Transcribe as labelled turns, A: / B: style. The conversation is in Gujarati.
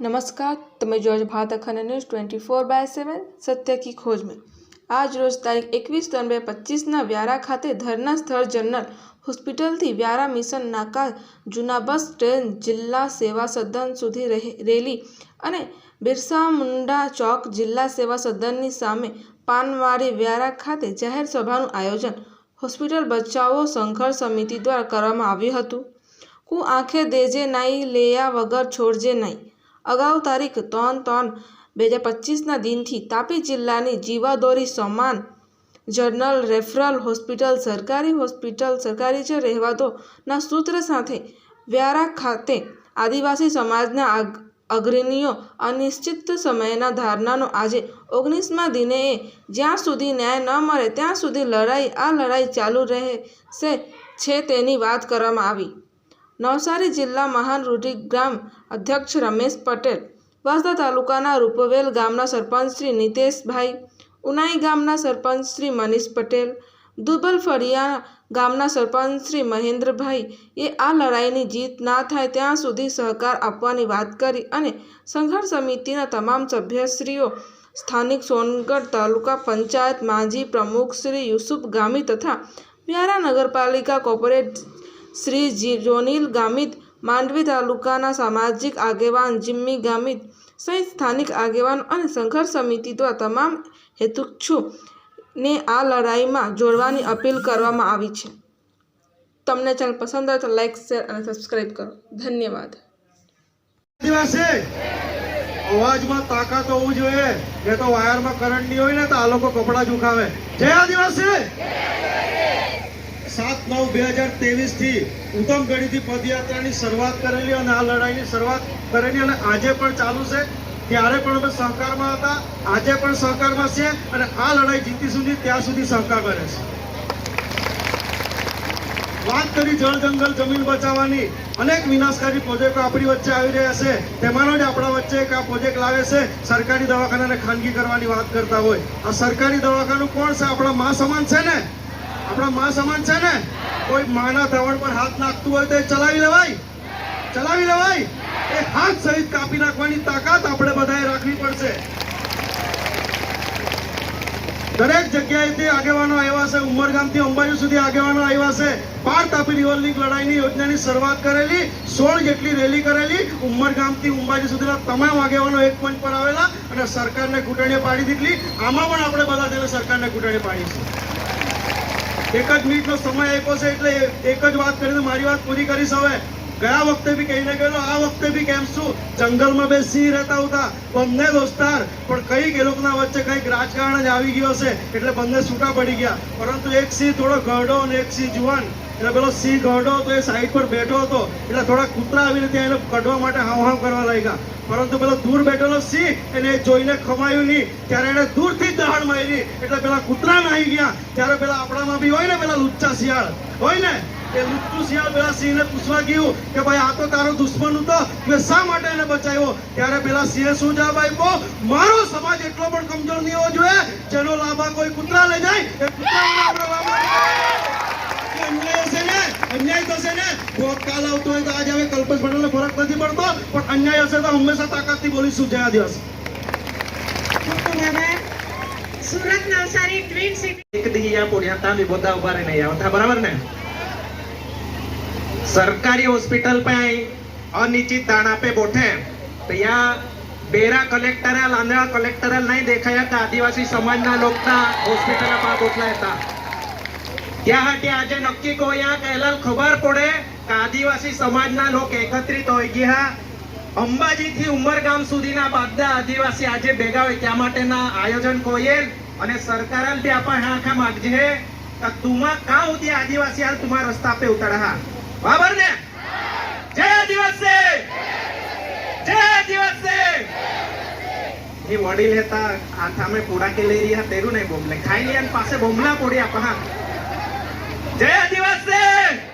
A: નમસ્કાર, તમે જોજ Bharat Akhand news twenty four by seven, સત્ય કી ખોજમાં આજ રોજ તારીખ એકવીસ ત્રણ બે પચીસના વ્યારા ખાતે ધરના સ્થળ જનરલ હોસ્પિટલથી વ્યારા મિશન નાકા જૂના બસ ટ્રેન જિલ્લા સેવા સદન સુધી રેલી અને બિરસા મુંડા ચોક જિલ્લા સેવા સદનની સામે પાનવાડી વ્યારા ખાતે જાહેર સભાનું આયોજન હોસ્પિટલ બચાવો સંઘર્ષ સમિતિ દ્વારા કરવામાં આવ્યું હતું. કુ આંખે દેજે નાઈ, લેયા વગર છોડજે નહીં અગાઉ તારીખ ત્રણ ત્રણ બે હજાર પચીસના દિનથી તાપી જિલ્લાની જીવાદોરી સમાન જનરલ રેફરલ હોસ્પિટલ સરકારી હોસ્પિટલ સરકારી જે રહેવાતોના સૂત્ર સાથે વ્યારા ખાતે આદિવાસી સમાજના અગ્રણીઓ અનિશ્ચિત સમયના ધારણાનો આજે ઓગણીસમાં દિને જ્યાં સુધી ન્યાય ન મળે ત્યાં સુધી લડાઈ આ લડાઈ ચાલુ રહેશે છે તેની વાત કરવામાં આવી. નવસારી જિલ્લા મહાન રૂઢિગ્રામ અધ્યક્ષ રમેશ પટેલ, વાંસદા તાલુકાના રૂપવેલ ગામના સરપંચ શ્રી નિતેશભાઈ, ઉનાઈ ગામના સરપંચ શ્રી મનીષ પટેલ, દુબલ ફળિયા ગામના સરપંચ શ્રી મહેન્દ્રભાઈ. એ આ લડાઈની જીત ના થાય ત્યાં સુધી સહકાર આપવાની વાત કરી અને સંઘર્ષ સમિતિના તમામ સભ્યશ્રીઓ, સ્થાનિક સોનગઢ તાલુકા પંચાયત માજી પ્રમુખ શ્રી યુસુફ ગામી તથા વ્યારા નગરપાલિકા કોર્પોરેટ શ્રી જી જોનીલ ગામિત, માંડવી તાલુકાના સામાજિક આગેવાન જિમ્મી ગામિત, સહિત સ્થાનિક આગેવાન અને સંઘર્ષ સમિતિ દ્વારા તમામ હેતુચ્છુ ને આ લડાઈમાં જોડવાની અપીલ કરવામાં આવી છે. તમને ચેનલ પસંદ આવે તો લાઈક, શેર અને સબસ્ક્રાઈબ કરો. ધન્યવાદ.
B: અવાજમાં તાકાત હોવું જોઈએ. એ તો વાયરમાં કરંટ નહીં હોય ને તો આ લોકો કપડાં ઝુકાવે જય આદિવાસી! સાત નવ બે હજાર ત્રેવીસથી પદયાત્રાની શરૂઆત કરેલી અને આ લડાઈની શરૂઆત કરેલી અને આજે પણ ચાલુ છે. ત્યારે પણ અમે સહકારમાં હતા. આજે પણ સહકારમાં છે અને આ લડાઈ જીતી સુધી ત્યાં સુધી સહકાર કરે છે. વાત કરી જળ જંગલ જમીન બચાવવાની. અનેક વિનાશકારી પ્રોજેક્ટો આપણી વચ્ચે આવી રહ્યા છે. તેમાંનો જ આપણા વચ્ચે એક આ પ્રોજેક્ટ લાવે છે. સરકારી દવાખાનાને ખાનગી કરવાની વાત કરતા હોય. આ સરકારી દવાખાનું કોણ છે? આપણા મા સમાન છે ને? આપણા માં સમાન છે ને, કોઈ માના ધવણ પર હાથ નાખતું હોય તો એ ચલાવી લેવાય. ચલાવી લેવાય. એ હાથ સહિત કાપી નાખવાની તાકાત આપણે બધાએ રાખવી પડશે. દરેક જગ્યાએથી આગેવાનો આવ્યા છે. ઉમરગામથી અંબાજી સુધી આગેવાનો આવ્યા છે. પાર તાપી રિવર લડાઈની યોજનાની શરૂઆત કરેલી, સોળ જેટલી રેલી કરેલી. ઉમરગામથી અંબાજી સુધીના તમામ આગેવાનો એક મંચ પર આવેલા અને સરકારને ઘૂંટણીએ પાડી દીધી આમાં પણ આપણે બધા તેને સરકારને ઘૂંટણીએ પાડીશું એક જ મિનિટનો સમય આપ્યો છે, એટલે એક જ વાત કરીને મારી વાત પૂરી કરીશ હવે. ગયા વખતે બી કહીને ગયેલો, આ વખતે બી કેમ શું? જંગલમાં બે સિંહ રહેતા હતા. બંને દોસ્તાર, પણ કંઈક એ લોકોના વચ્ચે કંઈક રાજકારણ જ આવી ગયો છે એટલે બંને છૂટા પડી ગયા. પરંતુ એક સિંહ થોડો ગરડો અને એક સિંહ જુવાન. એટલે પેલો સિંહ ગરડો હતો, એ સાઈડ પર બેઠો હતો. એટલે થોડા કૂતરા આવીને ત્યાં એને કઢવા માટે હાવ હાવ કરવા લાગ્યા. પરંતુ પેલો દૂર બેઠેલો સિંહ એને જોઈને ખમાયું નહીં. ત્યારે એને દૂરથી દહાડ મારી. એટલે પેલા કૂતરા નાહી ગયા. ત્યારે પેલા આપણામાં બી હોય ને પેલા લુચ્ચા શિયાળ. હોય ને? એ લુચ્ચું શિયાળ પેલા સિંહને પૂછવા ગયું કે ભાઈ આ તો તારો દુશ્મન હતો મેં શા માટે એને બચાવ્યો? ત્યારે પેલા સિંહે શું જવાબ આપ્યો? મારો સમાજ એટલો પણ કમજોર નહીં હોવો જોઈએ જેનો લાભા કોઈ કૂતરા લઈ જાય એ અન્યાય ને અન્યાય થશે ને રોજ કાલ આવતો હોય તો આજે હવે કલ્પેશ પટેલને ફરક નથી પડતો પણ અન્યાય હશે તો હંમેશા તાકાતથી બોલીશું. જય દિવસ
C: સુરત નવસારી ટ્વીન સિટી
D: એક દી યા પોડ્યા તા બી બધા ઊભા રહીને આવતા બરાબર ને? સરકારી હોસ્પિટલ पे અનિશ્ચિત દાણા पे बैठे तो यहाँ बेरा कलेक्टर है लांदड़ा कलेक्टर है नहीं देखा या का आदिवासी समाजना लोकता હોસ્પિટલ બા ગોઠલા હતા ત્યાં હાટે આજે નક્કી કોયા કહેલા ખબર પડે કે આદિવાસી સમાજના લોક એકત્રિત હોઈ ગયા અંબાજી થી ઉમરગામ સુધીના બધા આદિવાસી આજે ભેગા હોય ત્યાં માટેના આયોજન કોયેલ અને સરકાર બી આપણે આખા માગજે કે તુમા કા ઉતી આદિવાસી હાલ તુમા રસ્તા पे ઉતરા હા બરાબર ને. જય દિવસે. જય દિવસે. એ વડીલ હતા હાથામે પૂડા કે લઈ રહ્યા, તેરું નહીં બોમલે ખાઈ લિયા પાસે બોમલા પોડ્યા આપા જય આદિવાસી